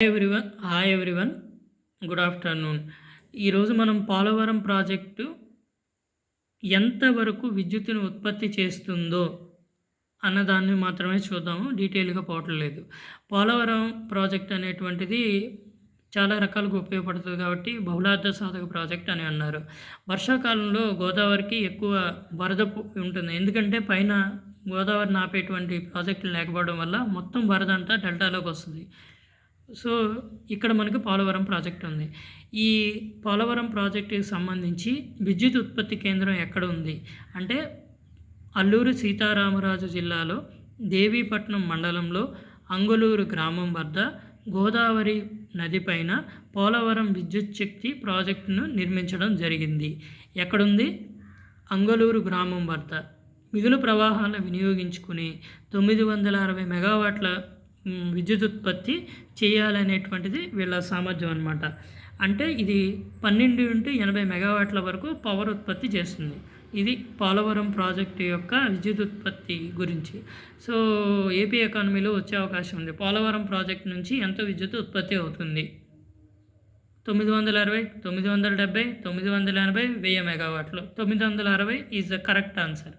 Everyone hi everyone good afternoon ఈరోజు మనం Polavaram project ఎంతవరకు విద్యుత్తును ఉత్పత్తి చేస్తుందో అన్నదాన్ని మాత్రమే చూద్దాము. డీటెయిల్గా పోవట్లేదు పోలవరం ప్రాజెక్ట్ అనేటువంటిది చాలా రకాలుగా ఉపయోగపడుతుంది కాబట్టి బహుళార్థ సాధక ప్రాజెక్ట్ అని అన్నారు. వర్షాకాలంలో గోదావరికి ఎక్కువ వరద ఉంటుంది. ఎందుకంటే పైన గోదావరి నాపేటువంటి ప్రాజెక్టులు లేకపోవడం వల్ల మొత్తం వరద అంతా డెల్టాలోకి వస్తుంది. సో ఇక్కడ మనకు పోలవరం ప్రాజెక్ట్ ఉంది. ఈ పోలవరం ప్రాజెక్టుకి సంబంధించి విద్యుత్ ఉత్పత్తి కేంద్రం ఎక్కడ ఉంది? అంటే అల్లూరు సీతారామరాజు జిల్లాలో దేవీపట్నం మండలంలో అంగులూరు గ్రామం వద్ద గోదావరి నదిపైన పోలవరం విద్యుత్ శక్తి ప్రాజెక్టును నిర్మించడం జరిగింది. ఎక్కడుంది? అంగలూరు గ్రామం వద్ద. మిగులు ప్రవాహాలను వినియోగించుకుని తొమ్మిది వందల అరవై మెగావాట్ల విద్యుత్ ఉత్పత్తి చేయాలనేటువంటిది వీళ్ళ సామర్థ్యం అనమాట అంటే ఇది పన్నెండు నుండి ఎనభై మెగావాట్ల వరకు పవర్ ఉత్పత్తి చేస్తుంది. ఇది పోలవరం ప్రాజెక్టు యొక్క విద్యుత్ ఉత్పత్తి గురించి. సో ఏపీ ఎకానమీలో వచ్చే అవకాశం ఉంది. పోలవరం ప్రాజెక్ట్ నుంచి ఎంత విద్యుత్ ఉత్పత్తి అవుతుంది. తొమ్మిది వందల అరవై తొమ్మిది వందల డెబ్బై తొమ్మిది వందల ఎనభై వెయ్యి మెగావాట్లు. తొమ్మిది వందల అరవై ఈజ్ ద కరెక్ట్ ఆన్సర్.